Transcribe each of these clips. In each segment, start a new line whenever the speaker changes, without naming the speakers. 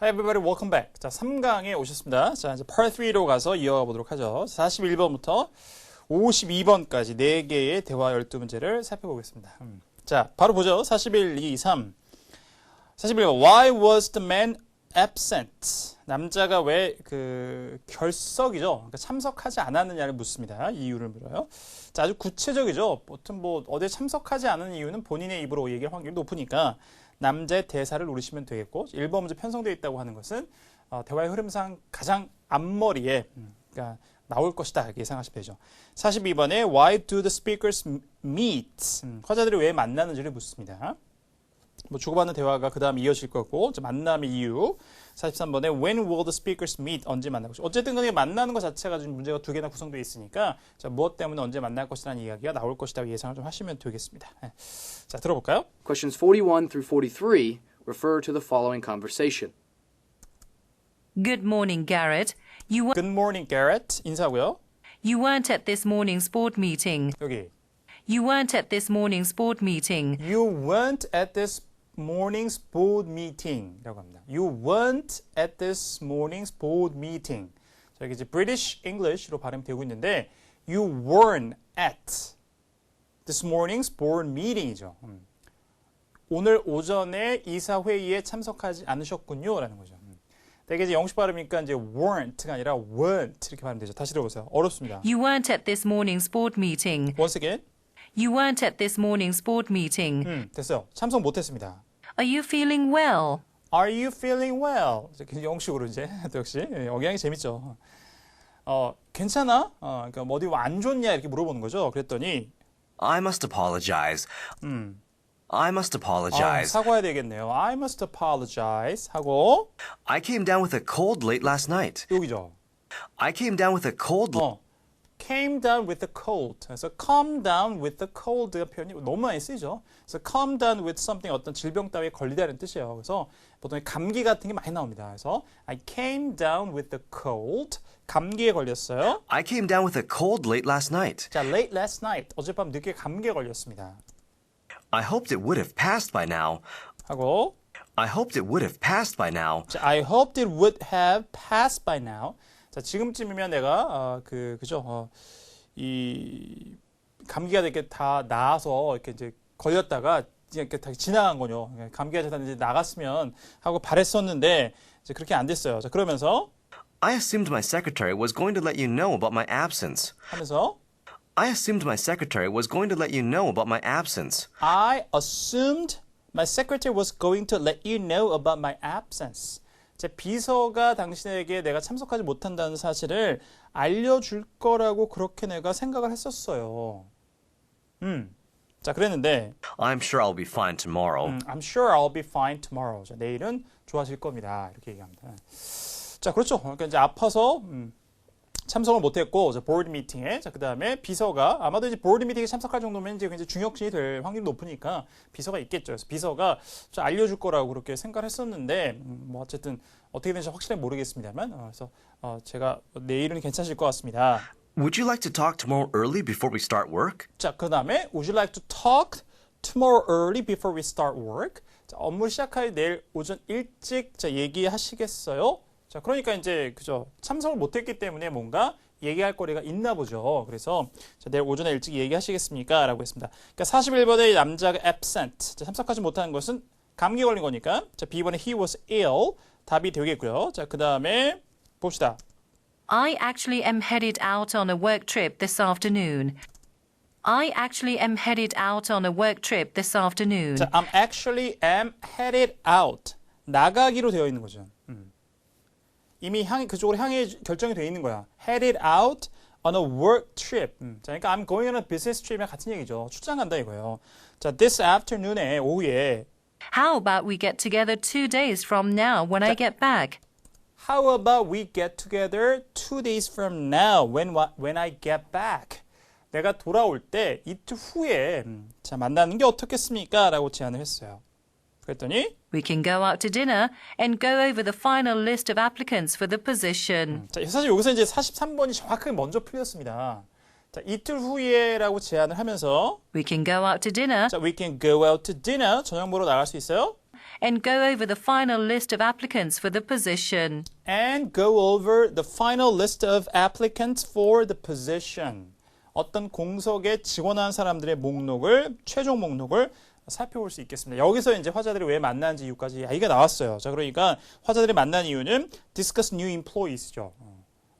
Hi everybody, welcome back. 자, 3강에 오셨습니다. 자, 이제 part 3로 가서 이어가 보도록 하죠. 41번부터 52번까지 4개의 대화 12문제를 살펴보겠습니다. 음. 자, 바로 보죠. 41, 2, 3. 41번. Why was the man absent? 남자가 왜 그 결석이죠. 그러니까 참석하지 않았느냐를 묻습니다. 이유를 물어요. 자, 아주 구체적이죠. 보통 뭐 어디에 참석하지 않은 이유는 본인의 입으로 얘기할 확률이 높으니까 남자의 대사를 노리시면 되겠고 1번 문제 편성되어 있다고 하는 것은 어, 대화의 흐름상 가장 앞머리에 음, 그러니까 나올 것이다 이렇게 예상하시면 되죠. 42번에 Why do the speakers meet? 음, 화자들이 왜 만나는지를 묻습니다. 뭐 주고받는 대화가 그 다음 이어질 거고 만남의 이유 43번에 When will the speakers meet? 언제 만날 것이 어쨌든 간에 만나는 것 자체가 지금 문제가 두 개나 구성되어 있으니까 자, 무엇 때문에 언제 만날 것이라는 이야기가 나올 것이라고 예상을 좀 하시면 되겠습니다. 예. 자 들어볼까요?
Questions 41 through 43 refer to the following conversation.
Good morning, Garrett. You, w-
Good morning, Garrett. 인사고요.
you weren't at this morning's board meeting.
여기
You weren't at this morning's board meeting.
You weren't at this morning's board meeting이라고 합니다. You weren't at this morning's board meeting. 자, 이게 이제 British English로 발음이 되고 있는데 You weren't at this morning's board meeting이죠. 음. 오늘 오전에 이사 회의에 참석하지 않으셨군요라는 거죠. 음. 되게 이제 영식 발음이니까 이제 weren't가 아니라 weren't 이렇게 발음되죠. 다시 들어보세요. 어렵습니다.
You weren't at this morning's board meeting.
Once again.
You weren't at this morning's board meeting.
음, 됐어요. 참석 못했습니다.
Are you feeling well?
Are you feeling well? 영식으로 이제 또 역시 예, 억양이 재밌죠. 어 괜찮아? 어 그러니까 뭐 어디 안 좋냐 이렇게 물어보는 거죠. 그랬더니
I must apologize. I must
아,
apologize.
사과해야 되겠네요. I must apologize 하고
I came down with a cold late last night.
여기죠.
I came down with a cold.
어 came down with a cold. 그래서 come down with a cold가 표현이 너무 많이 쓰이죠. 그래서 come down with something 어떤 질병 따위에 걸리다는 뜻이에요. 그래서 보통 감기 같은 게 많이 나옵니다. 그래서 I came down with a cold. 감기에 걸렸어요.
I came down with a cold late last night.
자, late last night. 어젯밤 늦게 감기에 걸렸습니다.
I hoped it would have passed by now.
하고
I hoped it would have passed by now.
자, I hoped it would have passed by now. 자, 지금쯤이면 내가 어, 그 그죠? 어, 이 감기가 이렇게 다 나아서 이렇게 이제 걸렸다가 이렇게 다 지나간 거죠. 감기가 다 이제 나갔으면 하고 바랬었는데 이제 그렇게 안 됐어요. 자, 그러면서
I assumed my secretary was going to let you know about my absence.
하면서
I assumed my secretary was going to let you know about my absence.
I assumed my secretary was going to let you know about my absence. 제 비서가 당신에게 내가 참석하지 못한다는 사실을 알려줄 거라고 그렇게 내가 생각을 했었어요. 음. 자, 그랬는데,
I'm sure I'll be fine tomorrow.
음, I'm sure I'll be fine tomorrow. 자, 내일은 좋아질 겁니다. 이렇게 얘기합니다. 자, 그렇죠. 그러니까 이제 아파서, 음, 참석을 못했고 보드 미팅에 자 그다음에 비서가 아마도 이제 보드 미팅에 참석할 정도면 이제 굉장히 중요시 될 확률이 높으니까 비서가 있겠죠. 그래서 비서가 좀 알려줄 거라고 그렇게 생각을 했었는데 음, 뭐 어쨌든 어떻게 되는지 확실히 모르겠습니다만 어, 그래서 어, 제가 내일은 괜찮으실 것 같습니다.
Would you like to talk tomorrow early before we start work?
자 그다음에 Would you like to talk tomorrow early before we start work? 자, 업무 시작할 내일 오전 일찍 자 얘기하시겠어요? 자, 그러니까 이제 그죠 참석을 못했기 때문에 뭔가 얘기할 거리가 있나 보죠. 그래서 자, 내일 오전에 일찍 얘기하시겠습니까?라고 했습니다. 그러니까 41번의 남자가 absent 자, 참석하지 못하는 것은 감기 걸린 거니까 자 B번에 he was ill 답이 되겠고요. 자, 그 다음에 봅시다.
I actually am headed out on a work trip this afternoon. I actually am headed out on a work trip this afternoon.
자, I'm actually am headed out 나가기로 되어 있는 거죠. 음. 이미 향 그쪽으로 향해 결정이 되어 있는 거야. headed out on a work trip. 음. 자, 그러니까 I'm going on a business trip이랑 같은 얘기죠. 출장 간다 이거예요. 자, this afternoon에 오후에
How about we get together two days from now when I get back?
How about we get together two days from now when when I get back? 내가 돌아올 때 이틀 후에 음, 자 만나는 게 어떻겠습니까?라고 제안을 했어요. 그랬더니
We can go out to dinner and go over the final list of applicants for the position.
자, 사실 여기서 이제 43번이 정확하게 먼저 풀렸습니다. 자, 이틀 후에라고 제안을 하면서
We can go out to dinner
자, we can go out to dinner 저녁 먹으러 나갈 수 있어요?
and go over the final list of applicants for the position.
and go over the final list of applicants for the position. 어떤 공석에 지원한 사람들의 목록을 최종 목록을 살펴볼 수 있겠습니다. 여기서 이제 화자들이 왜 만나는지 이유까지 이야기가 나왔어요. 자, 그러니까 화자들이 만난 이유는 discuss new employees죠.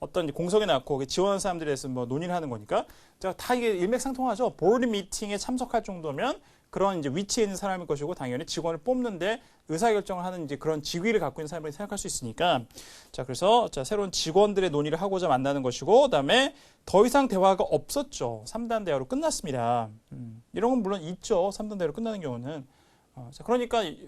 어, 어떤 공석에 낳고 지원한 사람들에 대해서 뭐 논의를 하는 거니까 자, 다 이게 일맥상통하죠. 보드 미팅에 참석할 정도면 그런 이제 위치에 있는 사람일 것이고 당연히 직원을 뽑는데 의사결정을 하는 이제 그런 직위를 갖고 있는 사람이 생각할 수 있으니까 자 그래서 자 새로운 직원들의 논의를 하고자 만나는 것이고 그다음에 더 이상 대화가 없었죠. 3단 대화로 끝났습니다. 음, 이런 건 물론 있죠. 3단 대화로 끝나는 경우는. 어, 자 그러니까 이-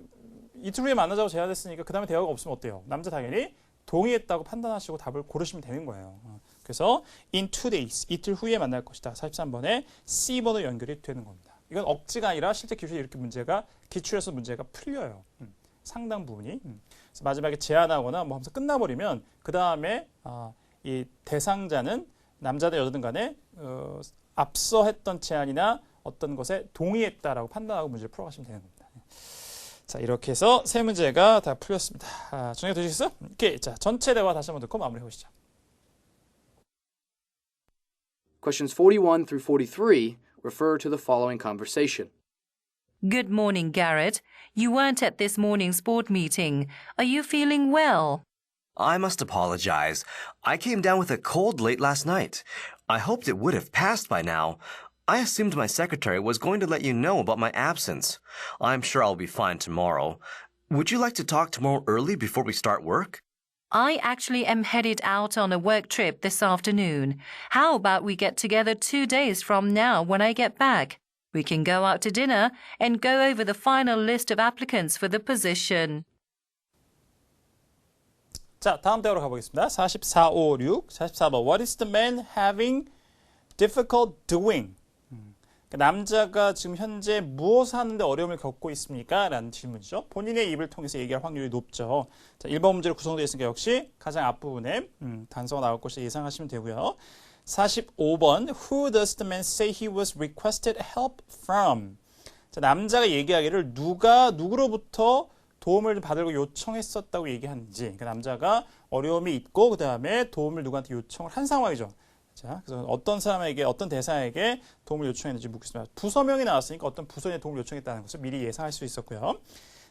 이틀 후에 만나자고 제안했으니까 그 다음에 대화가 없으면 어때요? 남자 당연히 동의했다고 판단하시고 답을 고르시면 되는 거예요 어, 그래서 in two days 이틀 후에 만날 것이다 43번에 C번호 연결이 되는 겁니다 이건 억지가 아니라 실제 기출에 이렇게 문제가 기출에서 문제가 풀려요. 음, 상당 부분이. 음. 그래서 마지막에 제안하거나 뭐 하면서 끝나버리면 그 다음에 아, 이 대상자는 남자든 여자든 간에 어, 앞서 했던 제안이나 어떤 것에 동의했다라고 판단하고 문제를 풀어가시면 되는 겁니다. 자 이렇게 해서 세 문제가 다 풀렸습니다. 아, 정리 되시겠어요? 오케이. 자 전체 대화 다시 한번 듣고 마무리해 보시죠.
Questions 41 through 43 refer to the following conversation.
Good morning, Garrett. You weren't at this morning's board meeting. Are you feeling well?
I must apologize. I came down with a cold late last night. I hoped it would have passed by now. I assumed my secretary was going to let you know about my absence. I'm sure I'll be fine tomorrow. Would you like to talk tomorrow early before we start work?
I actually am headed out on a work trip this afternoon. How about we get together two days from now when I get back? We can go out to dinner and go over the final list of applicants for the position.
자, 다음 대화로 가보겠습니다. 44, 5, 6. 44번. What is the man having difficult doing? 음, 그러니까 남자가 지금 현재 무엇을 하는데 어려움을 겪고 있습니까? 라는 질문이죠. 본인의 입을 통해서 얘기할 확률이 높죠. 자, 1번 문제로 구성되어 있으니까 역시 가장 앞부분에 음, 단서가 나올 것을 예상하시면 되고요. 45번. Who does the man say he was requested help from? 자, 남자가 얘기하기를 누가 누구로부터 도움을 받으려고 요청했었다고 얘기하는지 그 남자가 어려움이 있고 그 다음에 도움을 누구한테 요청을 한 상황이죠. 자, 그래서 어떤 사람에게 어떤 대사에게 도움을 요청했는지 묻겠습니다. 부서명이 나왔으니까 어떤 부서에 도움을 요청했다는 것을 미리 예상할 수 있었고요.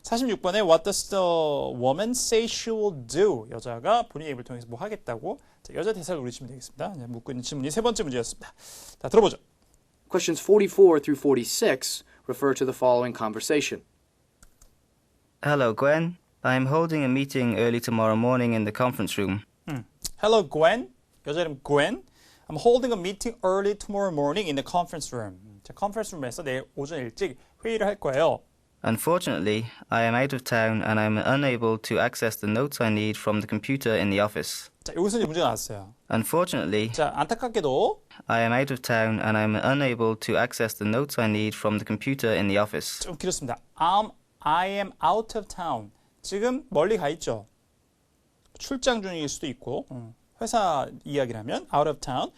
46번에 What does the woman say she will do? 여자가 본인의 입을 통해서 뭐 하겠다고 자, 여자 대사를 노리시면 되겠습니다. 네, 묻고 있는 질문이 세 번째 문제였습니다. 자, 들어보죠.
Questions 44 through 46 refer to the following conversation.
Hello, Gwen. I'm holding a meeting early tomorrow morning in the conference room.
Hello, Gwen. 여자 이름 Gwen. I'm holding a meeting early tomorrow morning in the conference room. 자, 컨퍼런스 룸에서 내일 오전 일찍 회의를 할 거예요.
Unfortunately, I am out of town and I'm unable to access the notes I need from the computer in the office.
자, 여기서 이제 문제가 나왔어요.
Unfortunately,
자, 안타깝게도
I am out of town and I'm unable to access the notes I need from the computer in the office.
좀 길었습니다. I'm, I am out of town. 지금 멀리 가 있죠. 출장 중일 수도 있고 음, 회사 이야기라면 out of town.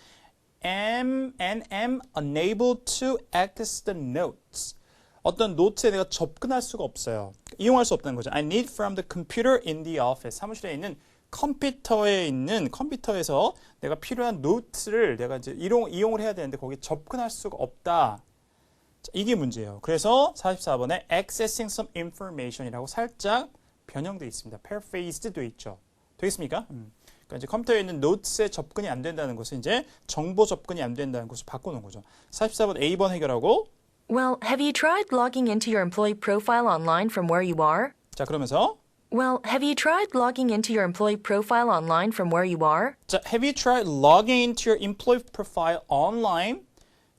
am and am unable to access the notes. 어떤 노트에 내가 접근할 수가 없어요. 이용할 수 없다는 거죠. I need from the computer in the office. 사무실에 있는 컴퓨터에 있는 컴퓨터에서 내가 필요한 노트를 내가 이제 이용, 이용을 해야 되는데 거기 접근할 수가 없다. 자, 이게 문제예요. 그래서 44번에 accessing some information이라고 살짝 변형되어 있습니다. paraphrased 돼 있죠. 되겠습니까? 음. 그러니까 이제 컴퓨터에 있는 노트에 접근이 안 된다는 것은 이제 정보 접근이 안 된다는 것을 바꾸는 거죠. 44번 A번 해결하고
Well, have you tried logging into your employee profile online from where you are?
자 그러면서
Well, have you tried logging into your employee profile online from where you are?
자 have you tried logging into your employee profile online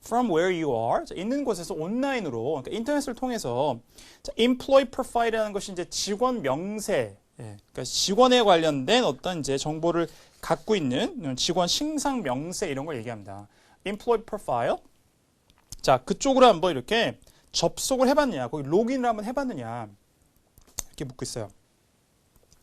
from where you are? 자, 있는 곳에서 온라인으로 그러니까 인터넷을 통해서 자, employee profile이라는 것이 이제 직원 명세 예, 그러니까 직원에 관련된 어떤 이제 정보를 갖고 있는 직원 신상 명세 이런 걸 얘기합니다. employee profile. 자, 그쪽으로 한번 이렇게 접속을 해봤느냐, 거기 로그인을 한번 해봤느냐 이렇게 묻고 있어요.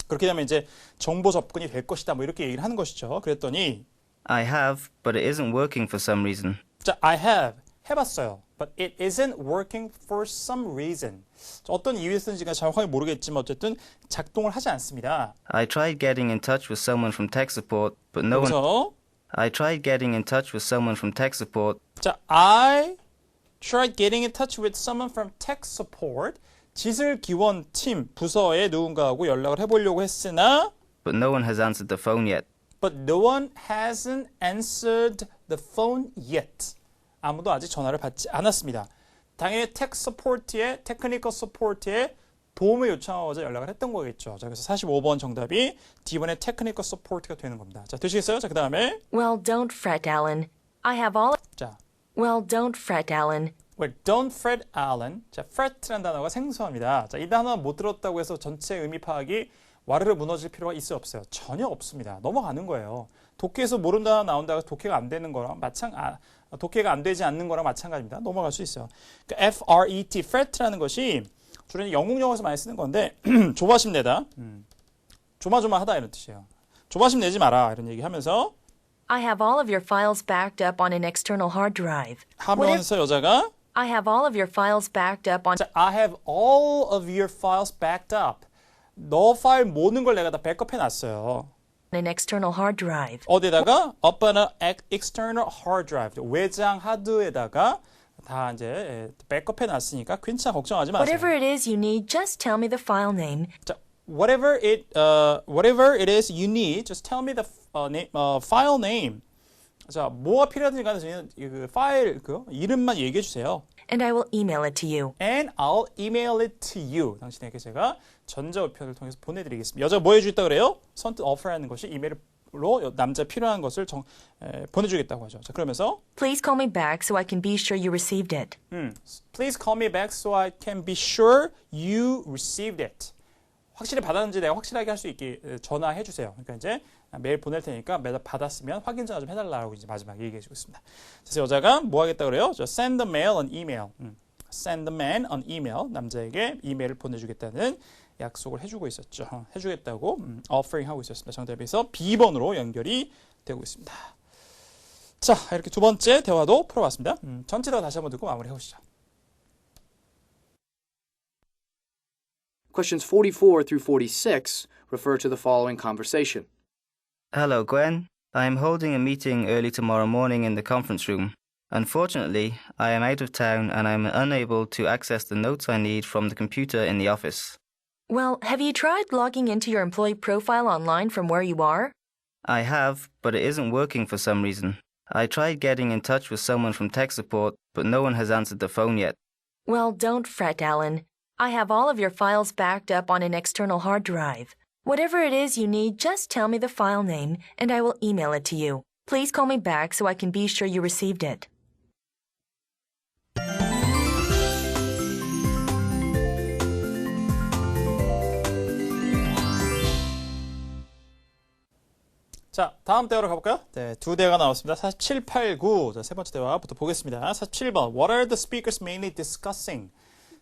그렇게 되면 이제 정보 접근이 될 것이다, 뭐 이렇게 얘기를 하는 것이죠. 그랬더니
I have, but it isn't working for some reason.
자, I have. 해봤어요. But it isn't working for some reason. 어떤 이유에 쓰는지가 정확하게 모르겠지만 어쨌든 작동을 하지 않습니다.
I tried getting in touch with someone from tech support, but no one.
그래서
I tried getting in touch with someone from tech support,
자, I tried getting in touch with someone from tech support. 지슬 기원 팀 부서에 누군가하고 연락을 해보려고 했으나
but no one has answered the phone yet.
but no one hasn't answered the phone yet. 아무도 아직 전화를 받지 않았습니다. 당연히 tech support에 technical support에 도움을 요청하고자 연락을 했던 거겠죠. 자, 그래서 45번 정답이 D번의 technical support가 되는 겁니다. 자, 되시겠어요? 자, 그 다음에
Well, don't fret, Alan. I have all.
자,
Well, don't fret, Alan.
well, don't fret, Alan. 자, fret라는 단어가 생소합니다. 자, 이 단어 못 들었다고 해서 전체 의미 파악이 와르르 무너질 필요가 있어 없어요? 전혀 없습니다. 넘어가는 거예요. 독해에서 단어 나온다고 독해가 안 되는 거랑 마찬 아, 독해가 안 되지 않는 거랑 마찬가지입니다. 넘어갈 수 있어요. 그 F-R-E-T, fret라는 것이 주로 영국 영어에서 많이 쓰는 건데 조바심 내다, 음. 조마조마하다 이런 뜻이에요. 조바심 내지 마라 이런 얘기하면서
I have all of your files backed up on an external hard drive.
하면서 여자가
I have all of your files backed up on.
자, I have all of your files backed up. 너 파일 모든 걸 내가 다 백업해 놨어요.
an external hard drive.
어디다가 up on an external hard drive 외장 하드에다가 다 이제 예, 백업해 놨으니까 괜찮아 걱정하지 마세요.
Whatever it is you need, just tell me the file name.
자, whatever it uh, whatever it is you need, just tell me the uh, name, uh, file name. 자, 뭐가 필요하든지 간에 그 파일 그 이름만 얘기해 주세요.
And I will email it to you.
And I'll email it to you. 당신에게 제가 전자우편을 통해서 보내드리겠습니다. 여자가 뭐 해주겠다 그래요? 선뜻 offer하는 것이 이메일로 남자 필요한 것을 정, 에, 보내주겠다고 하죠. 자, 그러면서
Please call me back so I can be sure you received it.
음, Please call me back so I can be sure you received it. 확실히 받았는지 내가 확실하게 할 수 있게 에, 전화해 주세요. 그러니까 이제 메일 보낼 테니까 매달 받았으면 확인 전화 좀 해달라고 이제 마지막에 얘기해 주고 있습니다. 그래서 여자가 뭐 하겠다 그래요? 저 send the mail an email. 음, send the man an email. 남자에게 이메일을 보내주겠다는 약속을 해주고 있었죠. 어, 해주겠다고 음, offering 하고 있었습니다. 정답에서 B번으로 연결이 되고 있습니다. 자, 이렇게 두 번째 대화도 풀어봤습니다. 음, 전체 대화 다시 한번 듣고 마무리해 보시죠.
Questions 44 through 46 refer to the following conversation.
Hello, Gwen. I am holding a meeting early tomorrow morning in the conference room. Unfortunately, I am out of town and I am unable to access the notes I need from the computer in the office.
Well, have you tried logging into your employee profile online from where you are?
I have, but it isn't working for some reason. I tried getting in touch with someone from tech support, but no one has answered the phone yet.
Well, don't fret, Alan. I have all of your files backed up on an external hard drive. Whatever it is you need, just tell me the file name and I will email it to you. Please call me back so I can be sure you received it.
자, 다음 대화로 가볼까요? 네, 두 대화가 나왔습니다. 47, 89. 자, 세 번째 대화부터 보겠습니다. 47번. What are the speakers mainly discussing?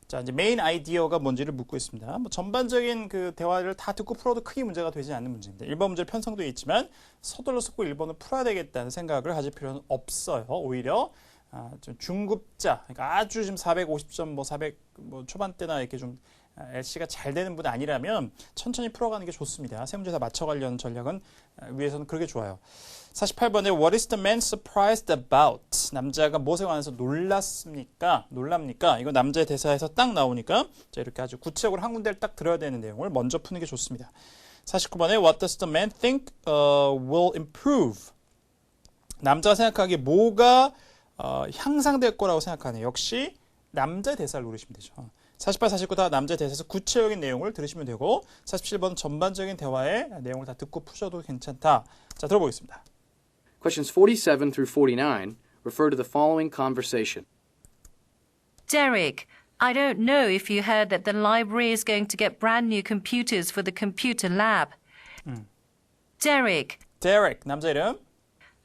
자, 이제 메인 아이디어가 뭔지를 묻고 있습니다. 뭐 전반적인 그 대화를 다 듣고 풀어도 크게 문제가 되지 않는 문제입니다. 1번 문제는 편성되어 있지만 서둘러 듣고 1번을 풀어야 되겠다는 생각을 가질 필요는 없어요. 오히려 아, 좀 중급자, 그러니까 아주 지금 450점, 뭐 400, 뭐 초반대나 이렇게 좀 아, LC가 잘 되는 분이 아니라면 천천히 풀어가는 게 좋습니다. 세 문제 다 맞춰가려는 전략은 아, 위해서는 그렇게 좋아요. 48번에 What is the man surprised about? 남자가 무엇에 관해서 놀랐습니까? 놀랍니까? 이거 남자의 대사에서 딱 나오니까 자, 이렇게 아주 구체적으로 한 군데를 딱 들어야 되는 내용을 먼저 푸는 게 좋습니다. 49번에 What does the man think uh, will improve? 남자가 생각하기에 뭐가 어, 향상될 거라고 생각하네. 역시 남자 대사를 노리시면 되죠. 48, 49 다 남자 대사에서 구체적인 내용을 들으시면 되고 47번 전반적인 대화의 내용을 다 듣고 푸셔도 괜찮다. 자, 들어보겠습니다.
Questions 47 through 49 refer to the following conversation.
Derek, I don't know if you heard that the library is going to get brand new computers for the computer lab. Derek,
Derek, 남자 이름.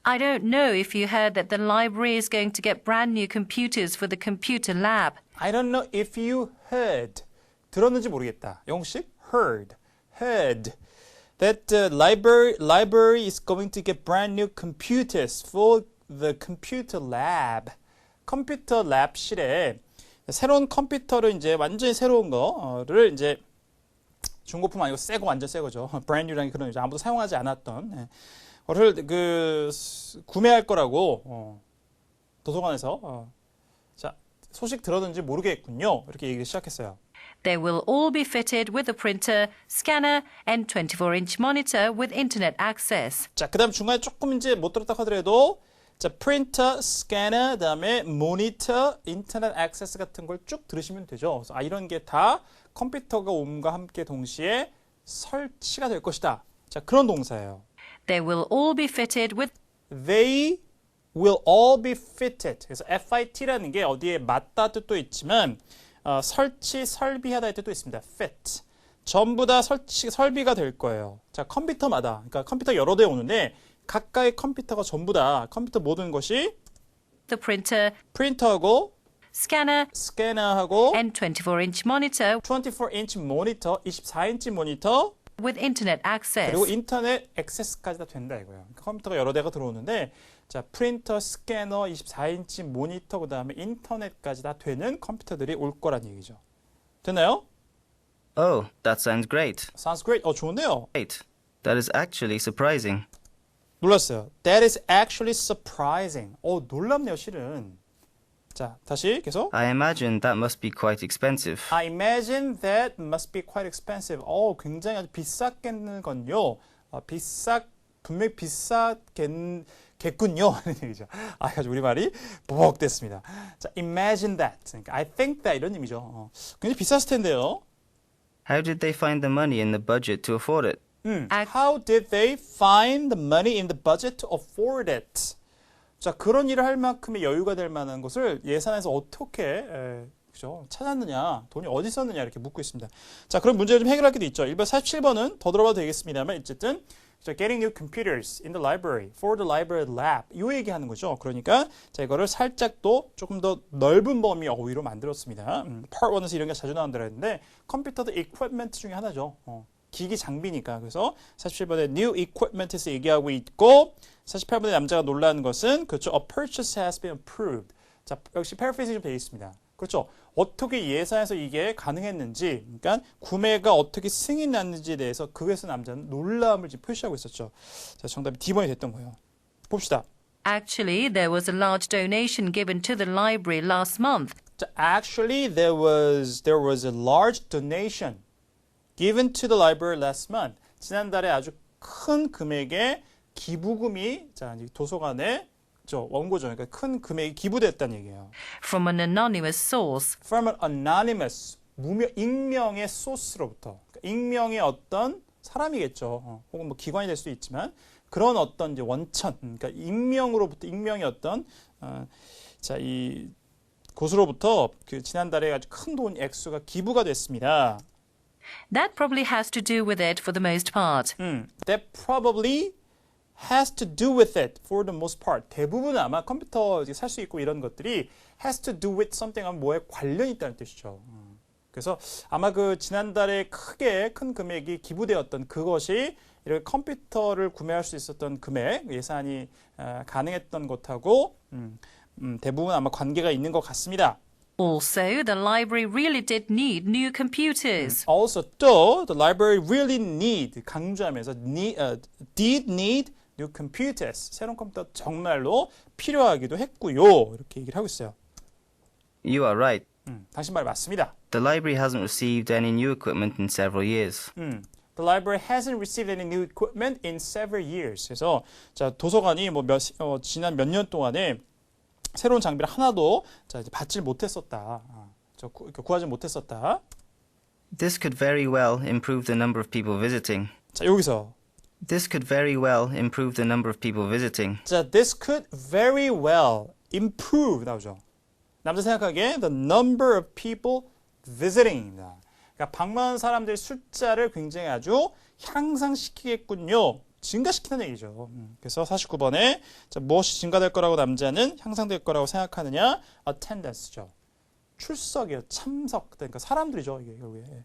I don't know if you heard that the library is going to get brand new computers for the computer lab.
I don't know if you heard. 들었는지 모르겠다. 영식 heard. heard. That the library library is going to get brand new computers for the computer lab. 컴퓨터 랩실에 새로운 컴퓨터를 이제 완전히 새로운 거를 이제 중고품 아니고 새거 완전 새 거죠. 브랜뉴라는 그런 이제 아무도 사용하지 않았던 예. 그거를 그 스- 구매할 거라고 어, 도서관에서 어, 자 소식 들었는지 모르겠군요. 이렇게 얘기 시작했어요.
They will all be fitted with a printer, scanner, and 24-inch monitor with internet access.
자, 그다음 중간에 조금 이제 못 들었다 하더라도 자, 프린터, 스캐너, 그다음에 모니터, 인터넷 액세스 같은 걸 쭉 들으시면 되죠. 그래서 아 이런 게 다 컴퓨터가 옴과 함께 동시에 설치가 될 것이다. 자, 그런 동사예요.
They will all be fitted with
They will all be fitted. 그래서 FIT라는 게 어디에 맞다 뜻도 있지만 어, 설치, 설비하다의 뜻도 있습니다. fit. 전부 다 설치, 설비가 될 거예요. 자, 컴퓨터마다. 그러니까 컴퓨터 여러 대 오는데 각각의 컴퓨터가 전부 다 컴퓨터 모든 것이
the printer,
프린터하고
scanner,
스캐너하고
and 24-inch monitor
24인치 모니터, 24인치 모니터
with internet access.
그리고 인터넷 액세스까지 다 된다 이거예요. 그러니까 컴퓨터가 여러 대가 들어오는데 자 프린터, 스캐너, 24인치 모니터 그 다음에 인터넷까지 다 되는 컴퓨터들이 올 거란 얘기죠. 됐나요?
Oh, that sounds great.
Sounds great. 어 좋은데요.
Great. That is actually surprising.
놀랐어요. That is actually surprising. 어 놀랍네요, 실은. 자 다시 계속.
I imagine that must be quite expensive.
I imagine that must be quite expensive. 어, 굉장히 아주 비쌌겠는건요. 어, 비싸 분명 비싸겠 겠군요 하는 얘기죠. 아, 아주 우리 말이 버벅댔습니다. 자, imagine that. 그러니까 I think that 이런 의미죠. 어, 굉장히 비쌌을 텐데요.
How did they find the money in the budget to afford it?
음,
아-
How did they find the money in the budget to afford it? 자, 그런 일을 할 만큼의 여유가 될 만한 것을 예산에서 어떻게 에, 그죠? 찾았느냐, 돈이 어디 있었느냐 이렇게 묻고 있습니다. 자, 그럼 문제를 좀 해결할 게도 있죠. 1번 47번은 더 들어봐도 되겠습니다만 어쨌든 자, getting new computers in the library for the library lab 이 얘기하는 거죠. 그러니까 자 이거를 살짝 또 조금 더 넓은 범위 어휘로 만들었습니다. 음, part 1에서 이런 게 자주 나온다고 했는데 컴퓨터도 equipment 중에 하나죠. 어, 기기 장비니까 그래서 47번에 new equipment에서 얘기하고 있고 48번에 남자가 놀라는 것은 그렇죠. A purchase has been approved. 자 역시 paraphrasing 좀 되어 있습니다. 그렇죠. 어떻게 예산에서 이게 가능했는지, 그러니까 구매가 어떻게 승인이 났는지에 대해서 그것에서 남자는 놀라움을 지금 표시하고 있었죠. 자, 정답이 D번이 됐던 거예요. 봅시다.
Actually, there was a large donation given to the library last month.
자, actually there was there was a large donation given to the library last month. 지난달에 아주 큰 금액의 기부금이 자, 도서관에 저 원고죠. 그러니까 큰 금액이 기부됐다는 얘기예요.
from an anonymous source.
from an anonymous 무명 익명의 소스로부터 그러니까 익명의 어떤 사람이겠죠. 어, 혹은 뭐 기관이 될 수도 있지만 그런 어떤 이제 원천 그러니까 익명으로부터 익명의 어떤 어, 자이 곳으로부터 그 지난달에 아주 큰 돈 액수가 기부가 됐습니다.
That probably has to do with it for the most part.
음, that probably has to do with it for the most part. 대부분 아마 컴퓨터 살 수 있고 이런 것들이 has to do with something 하면 뭐에 관련이 있다는 뜻이죠. 음. 그래서 아마 그 지난달에 크게 큰 금액이 기부되었던 그것이 이렇게 컴퓨터를 구매할 수 있었던 금액 예산이 어, 가능했던 것하고 음, 음, 대부분 아마 관계가 있는 것 같습니다.
Also, the library really did need new computers.
Also, 또 the library really need 강조하면서 need, 어, did need new computers 새로운 컴퓨터 정말로 필요하기도 했고요 이렇게 얘기를 하고 있어요.
You are right.
음, 당신 말 맞습니다.
The library hasn't received any new equipment in several years.
음, the library hasn't received any new equipment in several years. 그래서 자 도서관이 뭐 몇, 어, 지난 몇 년 동안에 새로운 장비를 하나도 자 이제 받질 못했었다. 아, 저 구, 구하지 못했었다.
This could very well improve the number of people visiting.
자 여기서
This could very well improve the number of people visiting.
자, this could very well improve 나오죠. 남자 생각하기에 the number of people visiting입니다. 그러니까 방문하는 사람들의 숫자를 굉장히 아주 향상시키겠군요. 증가시키는 얘기죠. 음, 그래서 49번에 자, 무엇이 증가될 거라고 남자는 향상될 거라고 생각하느냐? attendance죠. 출석이요. 참석. 그러니까 사람들이죠. 이게 결국에.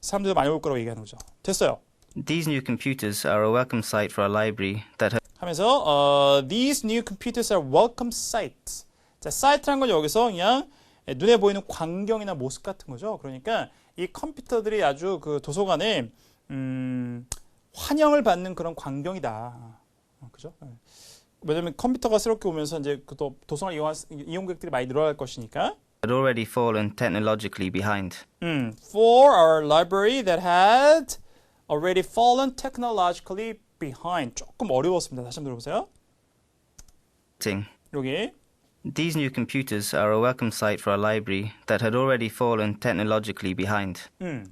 사람들이 많이 올 거라고 얘기하는 거죠. 됐어요.
These new computers are a welcome sight for a library that has
하면서 어, these new computers are welcome sights. 자, 사이트란 건 여기서 그냥 눈에 보이는 광경이나 모습 같은 거죠. 그러니까 이 컴퓨터들이 아주 그 도서관에 음, 환영을 받는 그런 광경이다. 어, 그죠? 예. 왜냐면 컴퓨터가 새롭게 오면서 이제 그 도- 도서관 이용, 이용객들이 많이 늘어날 것이니까.
Had already fallen technologically behind.
음, for our library that had already fallen technologically behind. 조금 어려웠습니다. 다시 한번 들어보세요. 여기.
These new computers are a welcome sight for a library that had already fallen technologically behind.
음.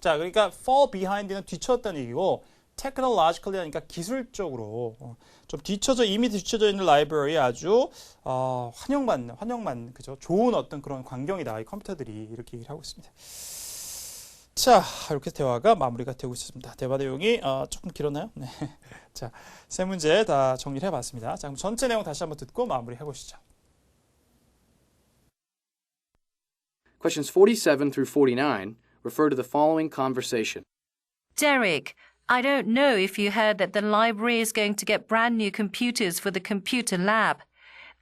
자, 그러니까 fall behind는 뒤쳐졌다는 얘기고 technologically 하니까 기술적으로 어, 좀 뒤쳐져 이미 뒤쳐져 있는 라이브러리 아주 어, 환영받는 환영받는 그죠? 좋은 어떤 그런 광경이다. 이 컴퓨터들이 이렇게 얘기를 하고 있습니다. 자, 이렇게 대화가 마무리가 되고 있습니다. 대화 내용이 어, 조금 길었나요? 네. 자, 세 문제 다 정리를 해봤습니다. 자, 그럼 전체 내용 다시 한번 듣고 마무리 해보시죠.
Questions 47 through 49 refer to the following conversation.
Derek, I don't know if you heard that the library is going to get brand new computers for the computer lab.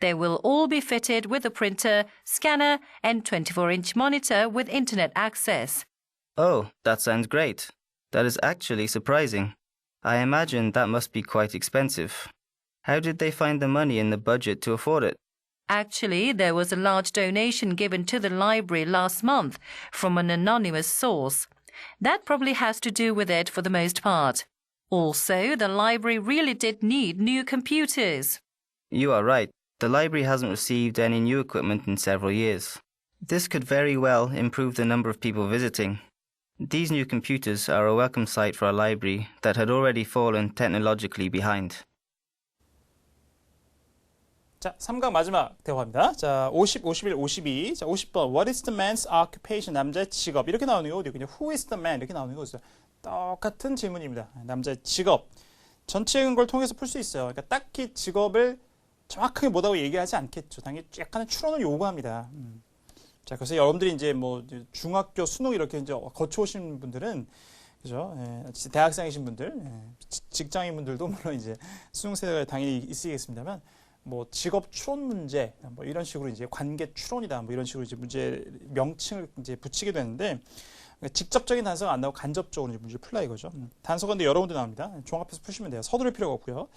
They will all be fitted with a printer, scanner, and 24 inch monitor with internet access.
Oh, that sounds great. That is actually surprising. I imagine that must be quite expensive. How did they find the money in the budget to afford it?
Actually, there was a large donation given to the library last month from an anonymous source. That probably has to do with it for the most part. Also, the library really did need new computers.
You are right. The library hasn't received any new equipment in several years. This could very well improve the number of people visiting. These new computers are a welcome sight for a library that had already fallen technologically behind.
자, 3강 마지막 대화입니다. 자, 50, 51, 52. 자, 50번. What is the man's occupation? 남자의 직업. 이렇게 나오는 거 어디 그냥 Who is the man? 이렇게 나오는 거죠. 똑같은 질문입니다. 남자의 직업. 전체적인 걸 통해서 풀 수 있어요. 그러니까 딱히 직업을 정확하게 뭐라고 얘기하지 않겠죠. 당연히 약간의 추론을 요구합니다. 음. 자, 그래서 여러분들이 이제 뭐 중학교 수능 이렇게 이제 거쳐오신 분들은 그죠? 예, 대학생이신 분들, 예, 직- 직장인 분들도 물론 이제 수능 세대가 당연히 있으시겠습니다만 뭐 직업 추론 문제 뭐 이런 식으로 이제 관계 추론이다 뭐 이런 식으로 이제 문제 명칭을 이제 붙이게 되는데 직접적인 단서가 안 나오고 간접적으로 이제 문제 풀라 이거죠. 음, 단서가 근데 여러 군데 나옵니다. 종합해서 푸시면 돼요. 서두를 필요가 없고요.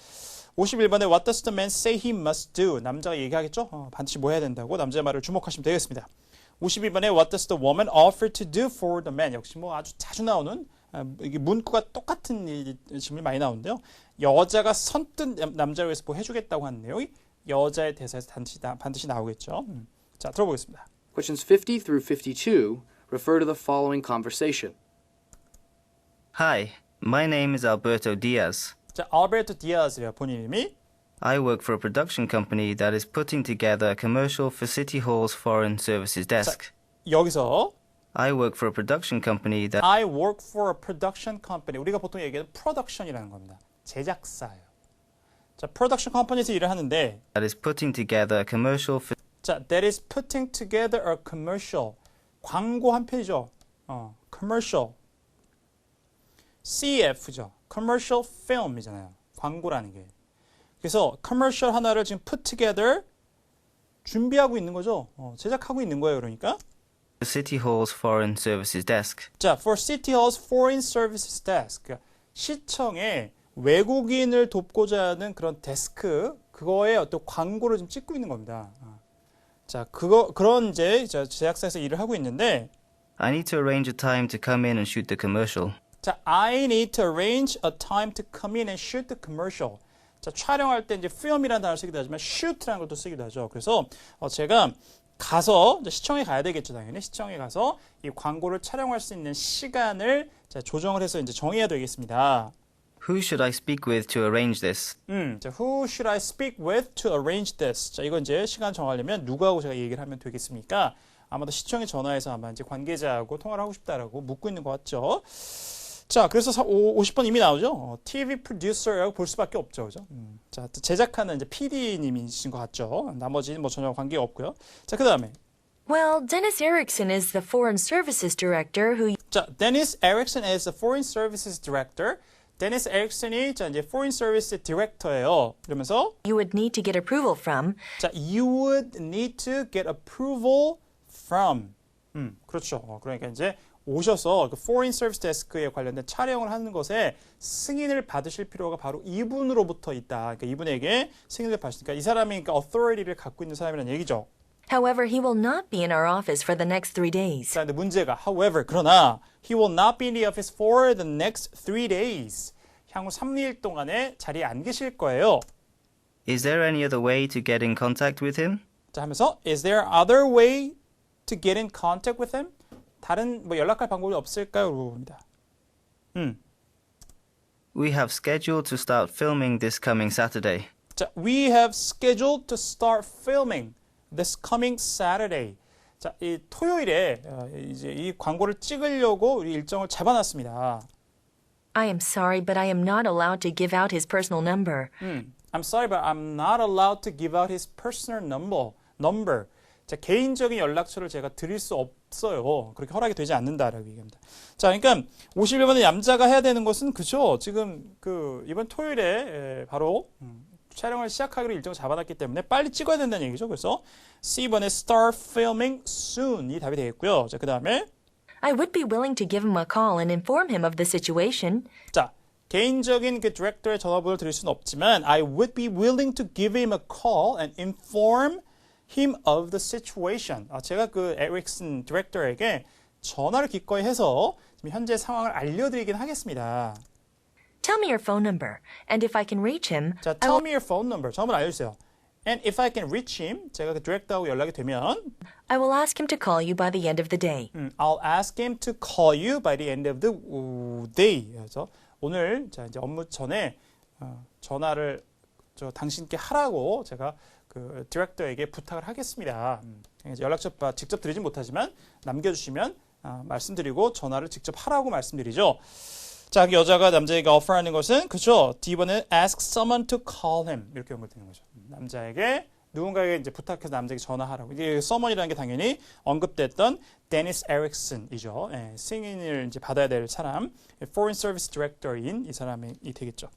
51번에 What does the man say he must do? 남자가 얘기하겠죠? 어, 반드시 뭐 해야 된다고 남자의 말을 주목하시면 되겠습니다. 52번에 What does the woman offer to do for the man? 역시 뭐 아주 자주 나오는 아, 이게 문구가 똑같은 질문이 많이 나오는데요. 여자가 선뜻 남- 남자를 위해서 뭐 해주겠다고 하는 내용이 여자의 대사에서 반드시, 나- 반드시 나오겠죠. 음. 자, 들어보겠습니다.
Questions 50 through 52 refer to the following conversation.
Hi, my name is Alberto Diaz.
자, 알베르토 디아즈래요. 본인 이름이.
I work for a production company that is putting together a commercial for City Hall's Foreign Services Desk.
여기서
I work for a production company that
I work for a production company. 우리가 보통 얘기하는 프로덕션이라는 겁니다. 제작사예요. 자, 프로덕션 컴퍼니에서 일을 하는데
that is putting together a commercial for
자, that is putting together a commercial. 광고 한 편이죠. 어, commercial. CF죠. commercial film이잖아요. 광고라는 게. 그래서 commercial 하나를 지금 put together 준비하고 있는 거죠. 어, 제작하고 있는 거예요. 그러니까.
City Hall's Foreign Services Desk.
자, for City Hall's Foreign Services Desk. 그러니까 시청에 외국인을 돕고자 하는 그런 데스크 그거에 어떤 광고를 좀 찍고 있는 겁니다. 어. 자, 그거 그런 이제 저 제작사에서 일을 하고 있는데
I need to arrange a time to come in and shoot the commercial.
자, I need to arrange a time to come in and shoot the commercial. 자, 촬영할 때 이제 film이라는 단어를 쓰기도 하지만 shoot라는 것도 쓰기도 하죠. 그래서 어, 제가 가서 시청에 가야 되겠죠, 당연히. 시청에 가서 이 광고를 촬영할 수 있는 시간을 자, 조정을 해서 이제 정해야 되겠습니다.
Who should I speak with to arrange this?
음, 자, who should I speak with to arrange this? 자, 이건 이제 시간 정하려면 누구하고 제가 얘기를 하면 되겠습니까? 아마도 시청에 전화해서 아마 이제 관계자하고 통화를 하고 싶다라고 묻고 있는 것 같죠. 자, 그래서 사- 오- 50번 이미 나오죠. 어, TV producer라고 볼 수밖에 없죠, 그죠? 음, 자, 제작하는 이제 PD님이신 것 같죠. 나머지는 뭐 전혀 관계가 없고요. 자, 그 다음에
Well, Dennis Erickson is the Foreign Services Director who
자, Dennis Erickson is the Foreign Services Director. 데니스 에릭슨이 자 이제 Foreign Service Director예요. 이러면서
You would need to get approval from.
자, you would need to get approval from. 음, 그렇죠. 어, 그러니까 이제 오셔서 그 Foreign Service Desk에 관련된 촬영을 하는 것에 승인을 받으실 필요가 바로 이분으로부터 있다. 그러니까 이분에게 승인을 받으시니까 이 사람이 그러니까 authority를 갖고 있는 사람이라는 얘기죠.
However, he will not be in our office for the next three days.
자, 근데 문제가 however 그러나 he will not be in the office for the next three days. 향후 3, 2일 동안에 자리에 안 계실 거예요.
Is there any other way to get in contact with him?
자 하면서 is there other way to get in contact with him? 다른 뭐 연락할 방법이 없을까요? 물어봅니다. 음.
We have scheduled to start filming this coming Saturday.
자, we have scheduled to start filming this coming Saturday. 자, 이 토요일에 어, 이제 이 광고를 찍으려고 우리 일정을 잡아놨습니다.
I am sorry, but I am not allowed to give out his personal number.
음, I'm sorry, but I'm not allowed to give out his personal number. number. 자, 개인적인 연락처를 제가 드릴 수 없어요. 그렇게 허락이 되지 않는다라고 얘기합니다. 자, 그러니까 51번의 남자가 해야 되는 것은 그죠. 지금 그 이번 토요일에 에, 바로 음, 촬영을 시작하기로 일정 잡아놨기 때문에 빨리 찍어야 된다는 얘기죠. 그래서 C번의 start filming soon이 답이 되겠고요. 자, 그 다음에
I would be willing to give him a call and inform him of the situation.
자, 개인적인 그 디렉터의 전화번호를 드릴 수는 없지만 I would be willing to give him a call and inform him of the situation. 아, 제가 그 에릭슨 디렉터에게 전화를 기꺼이 해서 지금 현재 상황을 알려드리긴 하겠습니다.
Tell me your phone number, and if I can reach him,
자, tell me your phone number. 전화번호 알려주세요. And if I can reach him, 제가 그 디렉터하고 연락이 되면
I will ask him to call you by the end of the day.
음, I'll ask him to call you by the end of the uh, day. 그래서 오늘 자 이제 업무 전에 어, 전화를 저 당신께 하라고 제가 그 디렉터에게 부탁을 하겠습니다. 음, 연락처 바- 직접 드리진 못하지만 남겨주시면 아, 말씀드리고 전화를 직접 하라고 말씀드리죠. 자, 그 여자가 남자에게 offer하는 것은 그죠? D번은 ask someone to call him 이렇게 연결되는 거죠. 음, 남자에게 누군가에게 이제 부탁해서 남자에게 전화하라고. 이게 someone이라는 게 당연히 언급됐던 데니스 에릭슨이죠. 예, 승인을 이제 받아야 될 사람, Foreign Service Director인 이 사람이 되겠죠.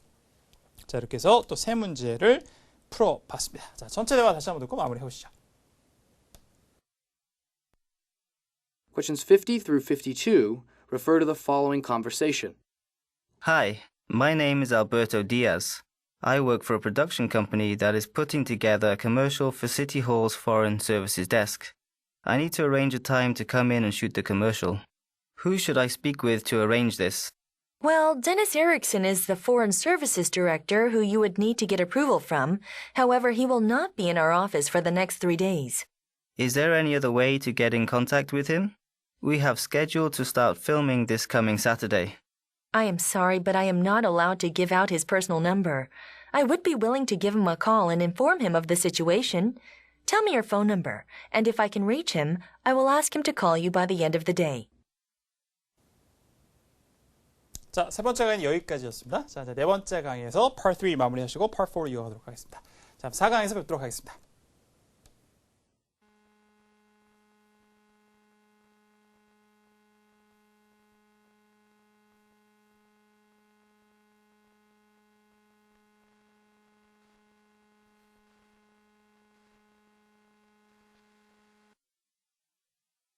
자, 이렇게 해서 또 세 문제를 풀어봤습니다. 자, 전체 대화 다시 한번 듣고 마무리해 보시죠.
Questions 50 through 52 refer to the following conversation.
Hi, my name is Alberto Diaz. I work for a production company that is putting together a commercial for City Hall's Foreign Services desk. I need to arrange a time to come in and shoot the commercial. Who should I speak with to arrange this?
Well, Dennis Erickson is the Foreign Services Director who you would need to get approval from. However, he will not be in our office for the next three days.
Is there any other way to get in contact with him? We have scheduled to start filming this coming Saturday.
I am sorry, but I am not allowed to give out his personal number. I would be willing to give him a call and inform him of the situation. Tell me your phone number, and if I can reach him, I will ask him to call you by the end of the day.
자, 세 번째 강의는 여기까지였습니다. 자, 네 번째 강의에서 Part 3 마무리하시고 Part 4로 이어가도록 하겠습니다. 자, 4강에서 뵙도록 하겠습니다.